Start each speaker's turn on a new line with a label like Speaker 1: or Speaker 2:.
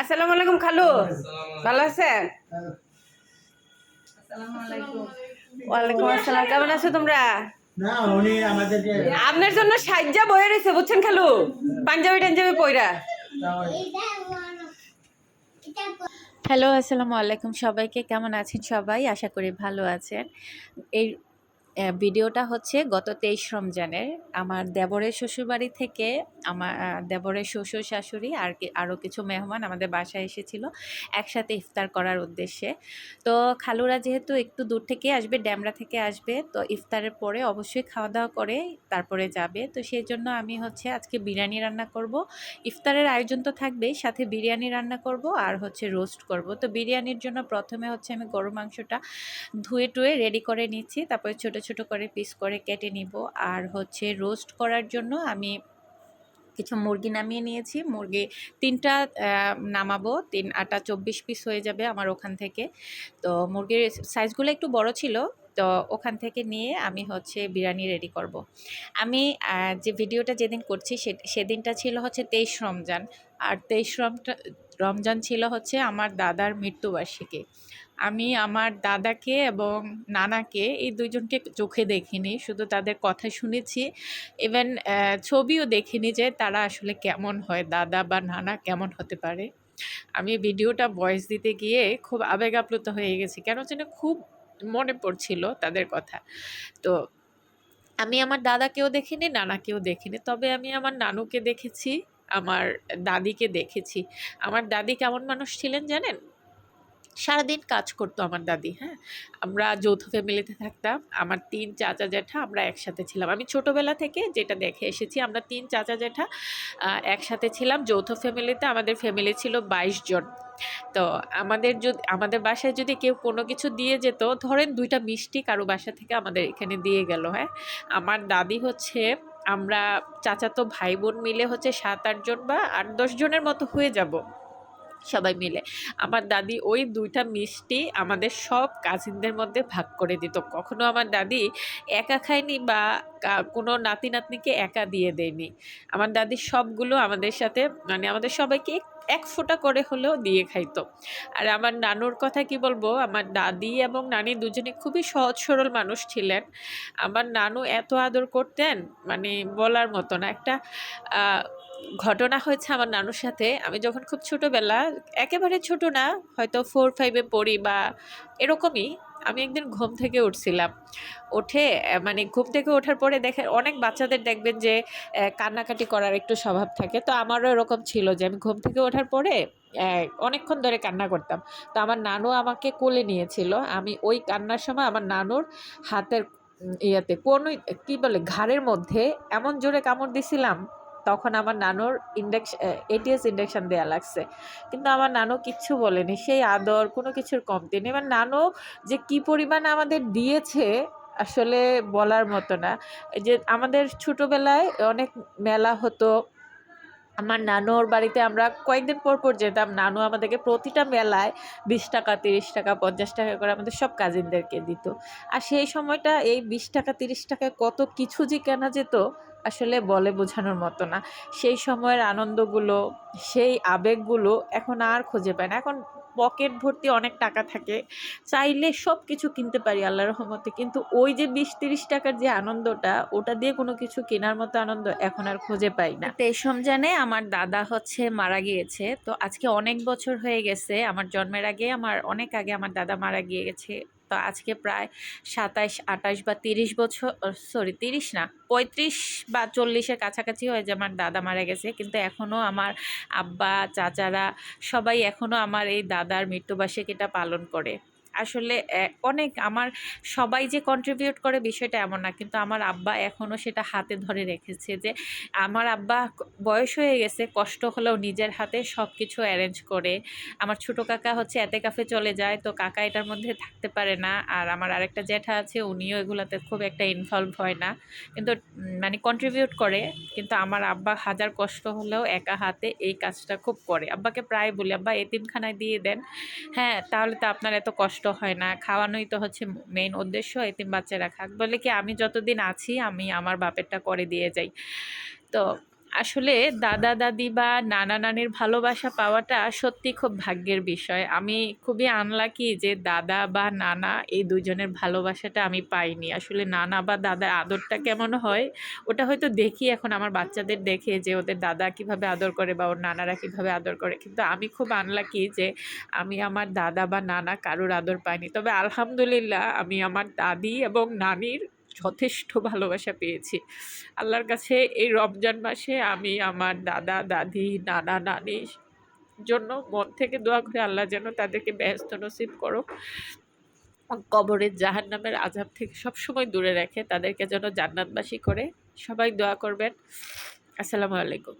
Speaker 1: আসসালামু আলাইকুম খালু। ভালো আছেন? ওয়ালাইকুম আসসালাম। কেমন আছো তোমরা? আপনার জন্য সাজ্জা বয়ে রয়েছে বুঝছেন খালু? পাঞ্জাবি টাঞ্জাবি পইরা
Speaker 2: হ্যালো আসসালামু আলাইকুম সবাইকে। কেমন আছেন সবাই? আশা করি ভালো আছেন। এই ভিডিওটা হচ্ছে গত তেইশ রমজানের। আমার দেবরের শ্বশুরবাড়ি থেকে আমার দেবরের শ্বশুর শাশুড়ি আর আরও কিছু মেহমান আমাদের বাসায় এসেছিল, একসাথে ইফতার করার উদ্দেশ্যে। তো খালুরা যেহেতু একটু দূর থেকে আসবে, ড্যামরা থেকে আসবে, তো ইফতারের পরে অবশ্যই খাওয়া দাওয়া করে তারপরে যাবে। তো সেই জন্য আমি হচ্ছে আজকে বিরিয়ানি রান্না করব। ইফতারের আয়োজন তো থাকবেই, সাথে বিরিয়ানি রান্না করব আর হচ্ছে রোস্ট করব। তো বিরিয়ানির জন্য প্রথমে হচ্ছে আমি গরু মাংসটা ধুয়ে টুয়ে রেডি করে নিচ্ছি, তারপরে ছোট ছোট করে পিস করে কেটে নিব। আর হচ্ছে রোস্ট করার জন্য আমি কিছু মুরগি নামিয়ে নিয়েছি। মুরগি তিনটা নামাবো। তিন আটা চব্বিশ পিস হয়ে যাবে আমার ওখান থেকে। তো মুরগির সাইজগুলো একটু বড় ছিল তো ওখান থেকে নিয়ে আমি হচ্ছে বিরিয়ানি রেডি করব। আমি যে ভিডিওটা যেদিন করছি সেদিনটা ছিল হচ্ছে তেইশ রমজান। আর তেইশ রমটা, রমজান ছিল হচ্ছে আমার দাদার মৃত্যুবার্ষিকী। আমি আমার দাদাকে এবং নানাকে এই দুইজনকে চোখে দেখিনি, শুধু তাদের কথা শুনেছি। ইভেন ছবিও দেখিনি যে তারা আসলে কেমন হয়, দাদা বা নানা কেমন হতে পারে। আমি ভিডিওটা ভয়েস দিতে গিয়ে খুব আবেগ আপ্লুত হয়ে গেছি। কেন যেন খুব মনে পড়ছিল তাদের কথা। তো আমি আমার দাদাকেও দেখিনি, নানাকেও দেখিনি। তবে আমি আমার নানুকে দেখেছি, আমার দাদিকে দেখেছি। আমার দাদি কেমন মানুষ ছিলেন জানেন? সারাদিন কাজ করতো আমার দাদি হ্যাঁ? আমরা যৌথ ফ্যামিলিতে থাকতাম, আমার তিন চাচা জ্যাঠা আমরা একসাথে ছিলাম। আমি ছোটোবেলা থেকে যেটা দেখে এসেছি, আমরা তিন চাচা জ্যাঠা একসাথে ছিলাম। যৌথ ফ্যামিলিতে আমাদের ফ্যামিলি ছিল বাইশ জন। তো আমাদের যদি, আমাদের বাসায় যদি কেউ কোনো কিছু দিয়ে যেত, ধরেন দুইটা মিষ্টি কারও বাসা থেকে আমাদের এখানে দিয়ে গেল হ্যাঁ? আমার দাদি হচ্ছে, আমরা চাচাতো ভাই বোন মিলে হচ্ছে সাত আটজন বা আট, দশ জনের মতো হয়ে যাব। সবাই মিলে। আমার দাদি ওই দুইটা মিষ্টি আমাদের সব কাজিনদের মধ্যে ভাগ করে দিত। কখনো আমার দাদি একা খায়নি বা কোনো নাতি নাতনিকে একা দিয়ে দেয়নি। আমার দাদি সবগুলো আমাদের সাথে মানে আমাদের সবাইকে এক- ফোঁটা করে হলেও দিয়ে খাইতো। আর আমার নানুর কথা কি বলব? আমার দাদি এবং নানি দুজনে খুবই সহজ সরল মানুষ ছিলেন। আমার নানু এত আদর করতেন মানে বলার মতো না। একটা ঘটনা হয়েছে আমার নানুর সাথে। আমি যখন খুব ছোটোবেলা, একেবারে ছোট না, হয়তো ফোর ফাইভে পড়ি বা এরকমই। আমি একদিন ঘুম থেকে উঠছিলাম। উঠে মানে ঘুম থেকে ওঠার পরে দেখে অনেক বাচ্চাদের দেখবেন যে কান্নাকাটি করার একটু স্বভাব থাকে। তো আমারও এরকম ছিল যে, আমি ঘুম থেকে ওঠার পরে অনেকক্ষণ ধরে কান্না করতাম। তো আমার নানু আমাকে কোলে নিয়েছিল। আমি ওই কান্নার সময় আমার নানুর হাতের ইয়াতে কোন কি বলে, ঘাড়ের মধ্যে এমন জোরে কামড় দিছিলাম তখন আমার নানুর ইন্ডাকশন এটিএস ইন্ডাকশন দেওয়া লাগছে। কিন্তু আমার নানু কিচ্ছু বলেনি, সেই আদর, কোনো কিছুর কমতি নেই। এবার নানু যে কি পরিমাণ আমাদের দিয়েছে, আসলে বলার মতো না। যে আমাদের ছোটোবেলায় অনেক মেলা হতো, আমার নানুর বাড়িতে আমরা কয়েকদিন পর পর যেতাম। নানু আমাদেরকে প্রতিটা মেলায় বিশ টাকা, তিরিশ টাকা, পঞ্চাশ টাকা করে আমাদের সব কাজিনদেরকে দিত। আর সেই সময়টা এই বিশ টাকা, তিরিশ টাকায় কত কিছু যে কেনা যেত আসলে বলে বোঝানোর মতো না। সেই সময়ের আনন্দগুলো, সেই আবেগগুলো এখন আর খুঁজে পায় না। এখন পকেট ভর্তি অনেক টাকা থাকে, চাইলে সব কিছু কিনতে পারি আল্লাহ রহমতে। কিন্তু ওই যে বিশ তিরিশ টাকার যে আনন্দটা, ওটা দিয়ে কোনো কিছু কেনার মতো আনন্দ এখন আর খুঁজে পাই না। তেইশ রমজানে আমার দাদা হচ্ছে মারা গিয়েছে। তো আজকে অনেক বছর হয়ে গেছে। আমার জন্মের আগে, আমার অনেক আগে আমার দাদা মারা গিয়ে গেছে তো আজকে প্রায় সাতাইশ, আটাইশ বা তিরিশ বছর সরি তিরিশ না, পঁয়ত্রিশ বা চল্লিশের কাছাকাছি হয়ে যে আমার দাদা মারা গেছে। কিন্তু এখনও আমার আব্বা, চাচারা সবাই এখনও আমার এই দাদার মৃত্যুবার্ষিকীটা পালন করে। আসলে অনেক আমার সবাই যে কন্ট্রিবিউট করে বিষয়টা এমন না। কিন্তু আমার আব্বা এখনও সেটা হাতে ধরে রেখেছে যে, আমার আব্বা বয়স হয়ে গেছে, কষ্ট হলেও নিজের হাতে সব কিছু অ্যারেঞ্জ করে। আমার ছোটো কাকা হচ্ছে এতে কাফে চলে যায়, তো কাকা এটার মধ্যে থাকতে পারে না। আর আমার আরেকটা জ্যাঠা আছে, উনিও এগুলোতে খুব একটা ইনভলভ হয় না। কিন্তু মানে কন্ট্রিবিউট করে। কিন্তু আমার আব্বা হাজার কষ্ট হলেও একা হাতে এই কাজটা খুব করে। আব্বাকে প্রায় বলি, আব্বা, এতিমখানায় দিয়ে দেন। হ্যাঁ তাহলে তো আপনার এত কষ্ট কষ্ট হয় না। খাওয়ানোই তো হচ্ছে মেইন উদ্দেশ্য, এতিম বাচ্চারা খাক। বলে কি, আমি যতদিন আছি, আমি আমার বাপেরটা করে দিয়ে যাই। তো আসলে দাদা, দাদি বা নানা নানির ভালোবাসা পাওয়াটা সত্যি খুব ভাগ্যের বিষয়। আমি খুবই আনলাকি যে দাদা বা নানা এই দুজনের ভালোবাসাটা আমি পাইনি। আসলে নানা বা দাদার আদরটা কেমন হয়, ওটা হয়তো দেখি এখন আমার বাচ্চাদের দেখে যে ওদের দাদা কীভাবে আদর করে বা ওর নানারা কীভাবে আদর করে। কিন্তু আমি খুব আনলাকি যে আমি আমার দাদা বা নানা কারোর আদর পাইনি। তবে আলহামদুলিল্লাহ আমি আমার দাদি এবং নানির যথেষ্ট ভালোবাসা পেয়েছি। আল্লাহর কাছে এই রমজান মাসে আমি আমার দাদা, দাদি, নানা নানির জন্য মন থেকে দোয়া করে, আল্লাহ যেন তাদেরকে ব্যস্ত নসিব করো কবরের জাহান নামের আজাব থেকে সবসময় দূরে রাখে তাদেরকে যেন জান্নাতবাসী করে সবাই দোয়া করবেন। আসসালামু আলাইকুম।